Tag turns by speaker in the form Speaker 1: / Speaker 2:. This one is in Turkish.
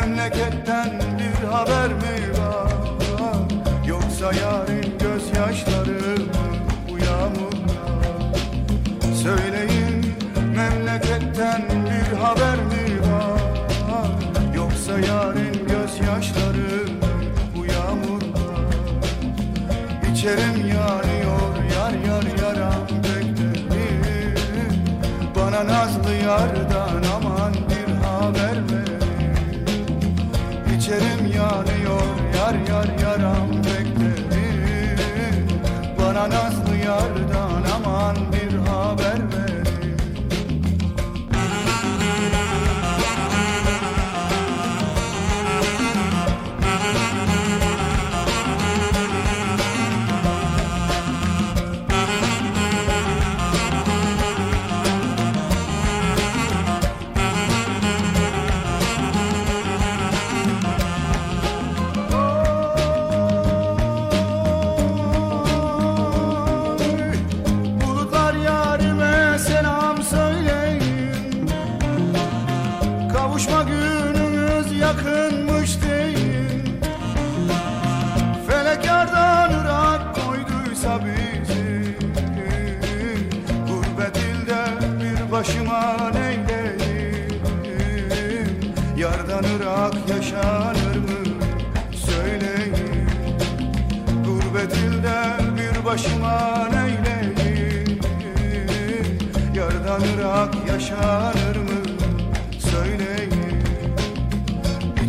Speaker 1: memleketten bir haber mi var? Yoksa yarın gözyaşları mı bu yağmurlar? Söyleyin memleketten bir haber mi var? Yoksa yarın gözyaşları mı bu yağmurlar? İçerim yanıyor yar yar yaram beklerim Bana nazlı yardan aman bir haber verin İçerim yanıyor yar yar yaram beklerim. Bana nazlı yardan aman bir yakınmış deyin Felek yardan ırak koyduysa bizi Gurbet ilde bir başıma neyleyim? Yardan ırak yaşanır mı? Söyleyin. Gurbet ilde bir başıma neyleyim? Yardan ırak yaşanır mı? Söyleyin